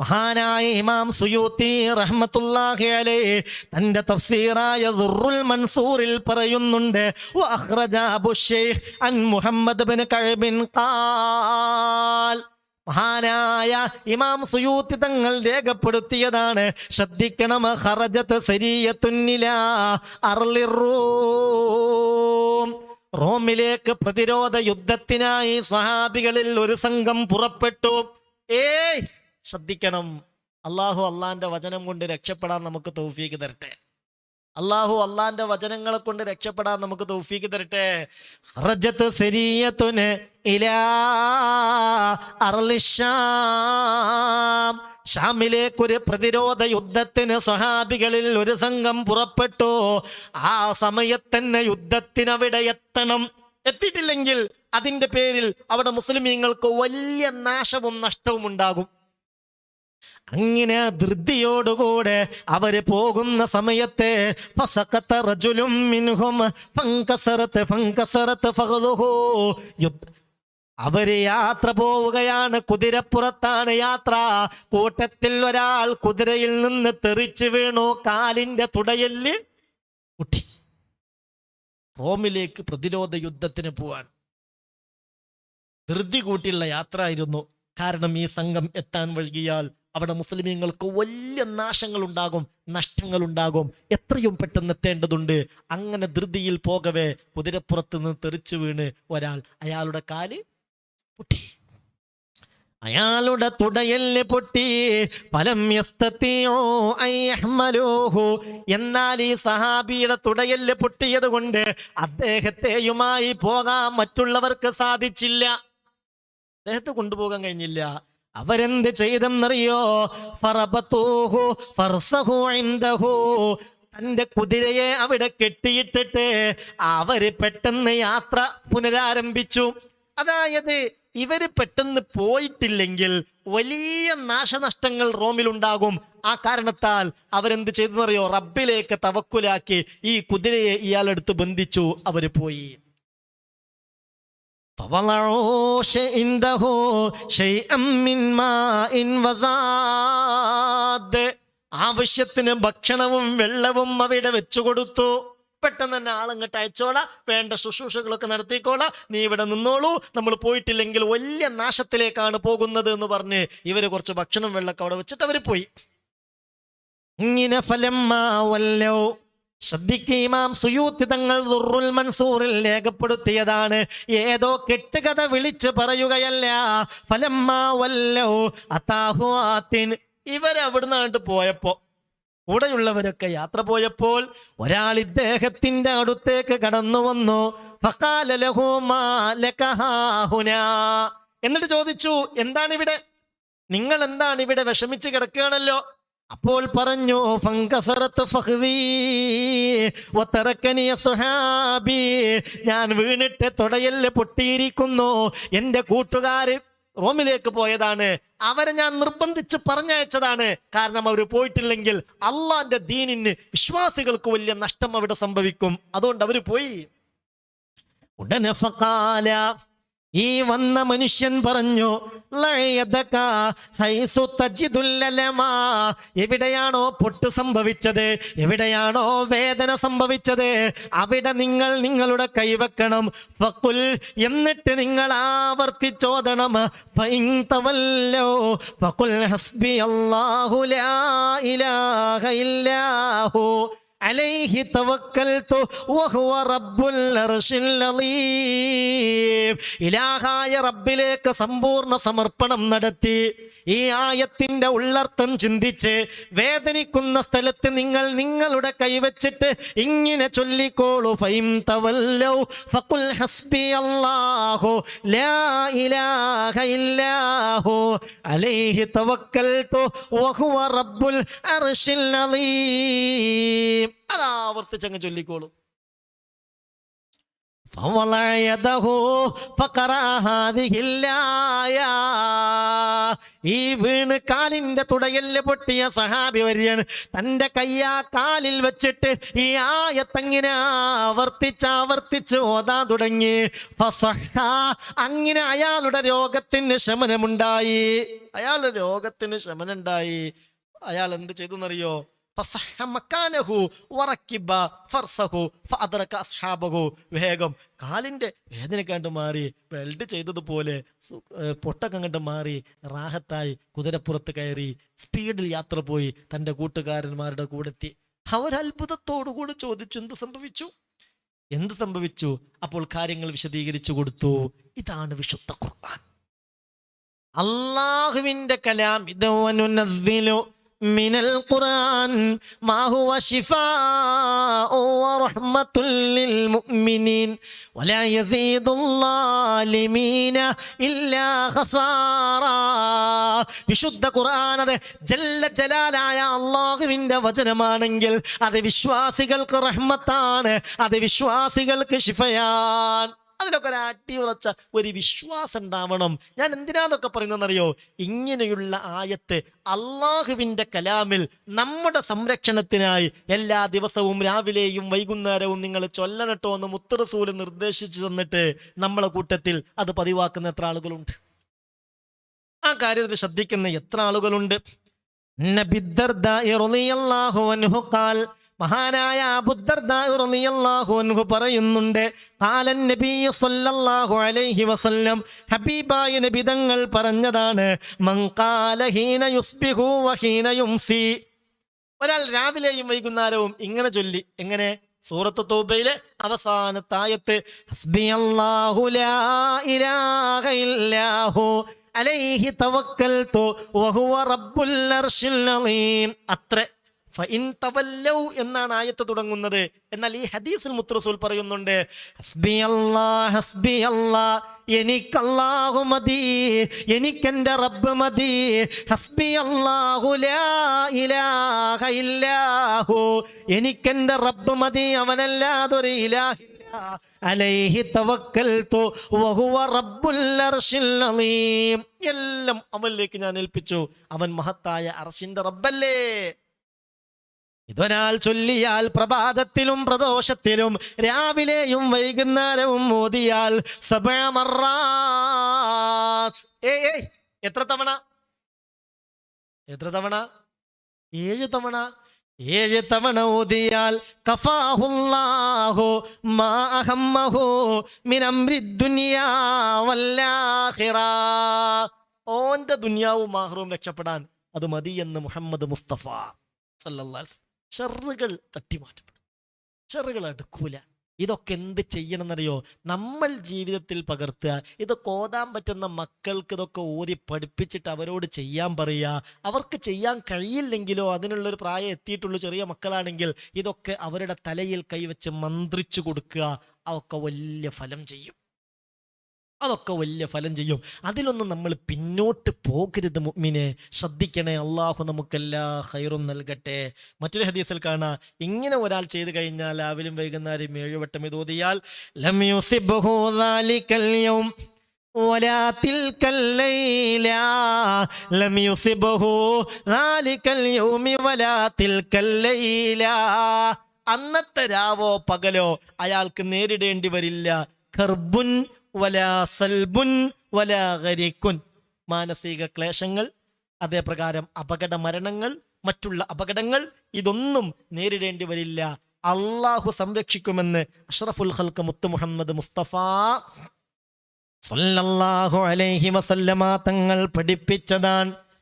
മഹാനായ ഇമാം സുയൂത്തി റഹ്മത്തുള്ളാഹി അലൈഹി തന്റെ തഫ്സീറായ ദുർറുൽ മൻസൂറിൽ പറയുന്നുണ്ട് അൻ മുഹമ്മദ് ബിൻ കഅബിൻ മഹാനായ ഇമാം സുയൂത്തി തങ്ങൾ രേഖപ്പെടുത്തിയതാണ് ശ്രദ്ധിക്കണം ഖറജത്ത് സരിയത്തുന്നില അർലിറൂം. റോമിലേക്ക് പ്രതിരോധ യുദ്ധത്തിനായി സ്വഹാബികളിൽ ഒരു സംഘം പുറപ്പെട്ടു. ഏയ്! ശ്രദ്ധിക്കണം. അള്ളാഹു അള്ളാന്റെ വചനം കൊണ്ട് രക്ഷപ്പെടാൻ നമുക്ക് തൗഫീക്ക് തരട്ടെ. അള്ളാഹു അള്ളാന്റെ വചനങ്ങളെ കൊണ്ട് രക്ഷപ്പെടാൻ നമുക്ക് തൗഫീക്ക് തരട്ടെ. റജത്ത് സരിയത്തുന് ഇലാ അർലിഷാം ഷാമിലേക്കൊരു പ്രതിരോധ യുദ്ധത്തിന് സ്വഹാബികളിൽ ഒരു സംഘം പുറപ്പെട്ടു. ആ സമയത്തന്നെ യുദ്ധത്തിനവിടെ എത്തണം. എത്തിയിട്ടില്ലെങ്കിൽ അതിന്റെ പേരിൽ അവിടെ മുസ്ലിമീങ്ങൾക്ക് വലിയ നാശവും നഷ്ടവും ഉണ്ടാകും. അങ്ങനെ ധൃതിയോടുകൂടെ അവർ പോകുന്ന സമയത്തെ അവർ യാത്ര പോവുകയാണ്. കുതിരപ്പുറത്താണ് യാത്ര. കൂട്ടത്തിൽ ഒരാൾ കുതിരയിൽ നിന്ന് തെറിച്ചു വീണു. കാലിന്റെ തുടയൽ കുട്ടി റോമിലേക്ക് പ്രതിരോധ യുദ്ധത്തിന് പോവാൻ. ധൃതി കൂട്ടിയുള്ള യാത്ര ആയിരുന്നു. കാരണം ഈ സംഘം എത്താൻ വൈകിയാൽ അവിടെ മുസ്ലിമീങ്ങൾക്ക് വലിയ നാശങ്ങൾ ഉണ്ടാകും നഷ്ടങ്ങൾ ഉണ്ടാകും എത്രയും പെട്ടെന്ന് എത്തേണ്ടതുണ്ട്. അങ്ങനെ ധൃതിയിൽ പോകവേ കുതിരപ്പുറത്ത് നിന്ന് തെറിച്ചു വീണ് ഒരാൾ അയാളുടെ കാൽ പൊട്ടി. അയാളുടെ തുടയൽ പൊട്ടി. ഫലം എന്നാൽ ഈ സഹാബിയുടെ തുടയൽ പൊട്ടിയത് കൊണ്ട് അദ്ദേഹത്തെയുമായി പോകാൻ മറ്റുള്ളവർക്ക് സാധിച്ചില്ല. അദ്ദേഹത്തെ കൊണ്ടുപോകാൻ കഴിഞ്ഞില്ല. അവരെന്ത് ചെയ്തെന്നറിയോ? തന്റെ കുതിരയെ അവിടെ കെട്ടിയിട്ടിട്ട് അവർ പെട്ടെന്ന് യാത്ര പുനരാരംഭിച്ചു. അതായത് ഇവർ പെട്ടെന്ന് പോയിട്ടില്ലെങ്കിൽ വലിയ നാശനഷ്ടങ്ങൾ റോമിലുണ്ടാകും. ആ കാരണത്താൽ അവരെന്ത് ചെയ്തെന്നറിയോ? റബ്ബിലേക്ക് തവക്കുലാക്കി ഈ കുതിരയെ ഇയാളെടുത്ത് ബന്ധിച്ചു. അവർ പോയി. فوضعوا شيء عنده شيئا من ماء وزاد ആവശ്യത്തിന് ഭക്ഷണവും വെള്ളവും അവിടെ വെച്ചു കൊടുത്തു പെട്ടെന്ന് തന്നെ ആളങ്ങോട്ട് അയച്ചോളാ വേണ്ട ശുശ്രൂഷകളൊക്കെ നടത്തിക്കോളാ നീ ഇവിടെ നിന്നോളൂ നമ്മൾ പോയിട്ടില്ലെങ്കിൽ വലിയ നാശത്തിലേക്കാണ് പോകുന്നത് എന്ന് പറഞ്ഞ് ഇവര് കുറച്ച് ഭക്ഷണം വെള്ളമൊക്കെ അവിടെ വെച്ചിട്ട് അവര് പോയി ഇങ്ങനെ ഫലം വല്ലോ ശ്രദ്ധിക്കുക ഇമാം സുയൂത്തി തങ്ങൾ ദുർറുൽ മൻസൂറിൽ രേഖപ്പെടുത്തിയതാണ്. ഏതോ കെട്ടുകഥ വിളിച്ച് പറയുകയല്ല ഫലമ്മാ വല്ലോ അത്താഹുവാത്തിൻ പോയപ്പോ കൂടെയുള്ളവരൊക്കെ യാത്ര പോയപ്പോൾ ഒരാൾ ഇദ്ദേഹത്തിന്റെ അടുത്തേക്ക് കടന്നു വന്നു. എന്നിട്ട് ചോദിച്ചു എന്താണ് ഇവിടെ? നിങ്ങൾ എന്താണ് ഇവിടെ വിഷമിച്ച് കിടക്കുകയാണല്ലോ? അപ്പോൾ പറഞ്ഞു ഞാൻ വീണിട്ട് തുടയൽ പൊട്ടിയിരിക്കുന്നു. എന്റെ കൂട്ടുകാര് റോമിലേക്ക് പോയതാണ്. അവരെ ഞാൻ നിർബന്ധിച്ച് പറഞ്ഞയച്ചതാണ്. കാരണം അവർ പോയിട്ടില്ലെങ്കിൽ അള്ളാന്റെ ദീനിന് വിശ്വാസികൾക്ക് വലിയ നഷ്ടം അവിടെ സംഭവിക്കും. അതുകൊണ്ട് അവർ പോയി. ഉടനെ ഈ വന്ന മനുഷ്യൻ പറഞ്ഞു എവിടെയാണോ പൊട്ട് സംഭവിച്ചത്? എവിടെയാണോ വേദന സംഭവിച്ചത്? അവിടെ നിങ്ങൾ നിങ്ങളുടെ കൈവെക്കണം ഫഖുൽ എന്നിട്ട് നിങ്ങൾ ആവർത്തിച്ചോദണം ഫക്കുൽ ഹസ്ബി അള്ളാഹു ഇലാഹ عليه توكلت وهو رب العرش العظيم ഇലാഹായ റബ്ബിലേക്ക് സമ്പൂർണ്ണ സമർപ്പണം നടത്തി ഈ ആയത്തിന്റെ ഉള്ളർത്ഥം ചിന്തിച്ച് വേദനിക്കുന്ന സ്ഥലത്ത് നിങ്ങൾ നിങ്ങളുടെ കൈവച്ചിട്ട് ഇങ്ങനെ ചൊല്ലിക്കോളൂ. ഫൈം ഹസ്ബി അല്ലാഹു ലാ ഇലാഹ അലൈഹി വഹുവ റബ്ബുൽ അർശിൽ ആവർത്തിച്ചങ്ങ് ചൊല്ലിക്കോളൂ. فوضع يده فقرأ هذه الآية. ഈ വീണ് കാലിന്റെ തുടയല് പൊട്ടിയ സഹാബി വര്യൻ തന്റെ കയ്യാ കാലിൽ വെച്ചിട്ട് ഈ ആയത്തങ്ങനെ ആവർത്തിച്ച് ആവർത്തിച്ച് ഓതാൻ തുടങ്ങി ഫസഹ. അങ്ങനെ അയാളുടെ രോഗത്തിന് ശമനമുണ്ടായി അയാളുടെ രോഗത്തിന് ശമനമുണ്ടായി അയാൾ എന്ത് ചെയ്തു എന്നറിയോ വേഗം കാലിന്റെ വേദന കണ്ട് മാറി വെൽഡ് ചെയ്തതുപോലെ സു- കണ്ടു പൊട്ടൊക്കെ കണ്ട് മാറി റാഹത്തായി കുതിരപ്പുറത്ത് കയറി സ്പീഡിൽ യാത്ര പോയി തന്റെ കൂട്ടുകാരന്മാരുടെ കൂടെ എത്തി അവർ അത്ഭുതത്തോടുകൂടി ചോദിച്ചു എന്ത് സംഭവിച്ചു? എന്ത് സംഭവിച്ചു? അപ്പോൾ കാര്യങ്ങൾ വിശദീകരിച്ചു കൊടുത്തു. ഇതാണ് വിശുദ്ധ ഖുർആൻ. അള്ളാഹുവിന്റെ കലാം ഇത് من القرآن ما هو شفاء ورحمة للمؤمنين ولا يزيد الظالمين إلا خسارا വിശുദ്ധ ഖുർആൻ അത് ജല്ല ജലാലായ അള്ളാഹുവിന്റെ വചനമാണെങ്കിൽ അത് വിശ്വാസികൾക്ക് റഹ്മത്താണ് അത് വിശ്വാസികൾക്ക് ശിഫയാൻ അതിലൊക്കെ ഒരു അടിയുറച്ച ഒരു വിശ്വാസം ഉണ്ടാവണം. ഞാൻ എന്തിനാന്നൊക്കെ പറയുന്നതെന്നറിയോ? ഇങ്ങനെയുള്ള ആയത്ത് അള്ളാഹുവിന്റെ കലാമിൽ നമ്മുടെ സംരക്ഷണത്തിനായി എല്ലാ ദിവസവും രാവിലെയും വൈകുന്നേരവും നിങ്ങൾ ചൊല്ലനട്ടോ എന്ന് മുത്തറസൂൽ നിർദ്ദേശിച്ചു തന്നിട്ട് നമ്മളെ കൂട്ടത്തിൽ അത് പതിവാക്കുന്ന എത്ര ആളുകളുണ്ട്? ആ കാര്യത്തിൽ ശ്രദ്ധിക്കുന്ന എത്ര ആളുകളുണ്ട്? റളിയല്ലാഹു അൻഹു മഹാനായ അൻഹു പറയുന്നുണ്ട് കാലൻ നബി സല്ലല്ലാഹു അലൈഹി വസല്ലം ഹബീബായ നബി തങ്ങൾ പറഞ്ഞതാണ് യുസ്ബിഹു വഹീന ഒരാൾ രാവിലെയും വൈകുന്നേരവും ഇങ്ങനെ ചൊല്ലി എങ്ങനെ? സൂറത്ത് തൗബയിലെ അവസാനത്തെ ആയത്ത് ഹസ്ബിയല്ലാഹു ലാ ഇലാഹ അലൈഹി തവക്കൽതു റബ്ബുൽ അർശിൽ അലീം അത്ര. ഫഇൻ തവല്ലൗ എന്നാണ് ആയത്ത് തുടങ്ങുന്നത്. എന്നാൽ ഈ ഹദീസിൽ മുത്തറസൂൽ പറയുന്നുണ്ട് ഹസ്ബി അല്ലാ ഹസ്ബി അല്ലാ എനിക്കല്ലാഹു മതി എനിക്കെന്റെ റബ്ബ് മതി ഹസ്ബി അല്ലാഹു ഇലാഹ എനിക്കെന്റെ റബ്ബ് മതി അവനല്ലാതൊരു ഇലാഹില്ല അലൈഹി തവക്കൽതു വഹുവ റബ്ബുൽ അർശിൽ അലീം. എല്ലാം അവനിലേക്ക് ഞാൻ ഏൽപ്പിച്ചു. അവൻ മഹത്തായ അർശിന്റെ റബ്ബല്ലേ. ഇതൊരാൾ ചൊല്ലിയാൽ പ്രഭാതത്തിലും പ്രദോഷത്തിലും രാവിലെയും വൈകുന്നേരവും മോദിയാൽ എത്ര തവണ? എത്ര തവണ? ഏഴ് തവണ. ഏഴ് തവണ ഓതിയാൽ കഫാഹുല്ലാഹു മാ അഹമ്മഹു മിൻ അംരി ദുനിയാ വല്ലാഖിറ ഓന്റെ ദുനിയാവും മാഹറും രക്ഷപ്പെടാൻ അത് മതി എന്ന് മുഹമ്മദ് മുസ്തഫ സല്ലല്ലാഹി അലൈഹി. ഷെറുകൾ തട്ടിമാറ്റപ്പെടും. ഷെറുകൾ അടുക്കൂല. ഇതൊക്കെ എന്ത് ചെയ്യണമെന്നറിയോ? നമ്മൾ ജീവിതത്തിൽ പകർത്തുക. ഇത് ഓതാൻ പറ്റുന്ന മക്കൾക്ക് ഇതൊക്കെ ഓതി പഠിപ്പിച്ചിട്ട് അവരോട് ചെയ്യാൻ പറയുക. അവർക്ക് ചെയ്യാൻ കഴിയില്ലെങ്കിലോ അതിനുള്ളൊരു പ്രായം എത്തിയിട്ടുള്ള ചെറിയ മക്കളാണെങ്കിൽ ഇതൊക്കെ അവരുടെ തലയിൽ കൈവച്ച് മന്ത്രിച്ചു കൊടുക്കുക. അതൊക്കെ വലിയ ഫലം ചെയ്യും. അതൊക്കെ വലിയ ഫലം ചെയ്യും അതിലൊന്നും നമ്മൾ പിന്നോട്ട് പോകരുത് മുഅ്മിനെ ശ്രദ്ധിക്കണേ അള്ളാഹു നമുക്കെല്ലാ ഹൈറും നൽകട്ടെ മറ്റൊരു ഹദീസിൽ കാണാ ഇങ്ങനെ ഒരാൾ ചെയ്തു കഴിഞ്ഞാൽ രാവിലും വൈകുന്നേരം ഏഴുവട്ടം ഇത് ഓതിയാൽ ലം യുസിബ്ഹു ദാലിക്കൽ യൗം ولا تلك الليلة لم يصبه ذلك اليوم ولا تلك الليلة അന്നത്തെ രാവോ പകലോ അയാൾക്ക് നേരിടേണ്ടി വരില്ല ഖർബുൻ വലാ സൽബുൻ വലാ മാനസിക ക്ലേശങ്ങൾ അതേപ്രകാരം അപകട മരണങ്ങൾ മറ്റുള്ള അപകടങ്ങൾ ഇതൊന്നും നേരിടേണ്ടി വരില്ല. അള്ളാഹു സംരക്ഷിക്കുമെന്ന് അഷ്റഫുൽ ഹൽക്ക് മുത്ത് മുഹമ്മദ് മുസ്തഫ സല്ലല്ലാഹു അലൈഹി വസല്ലമ തങ്ങൾ പഠിപ്പിച്ചതാണ്.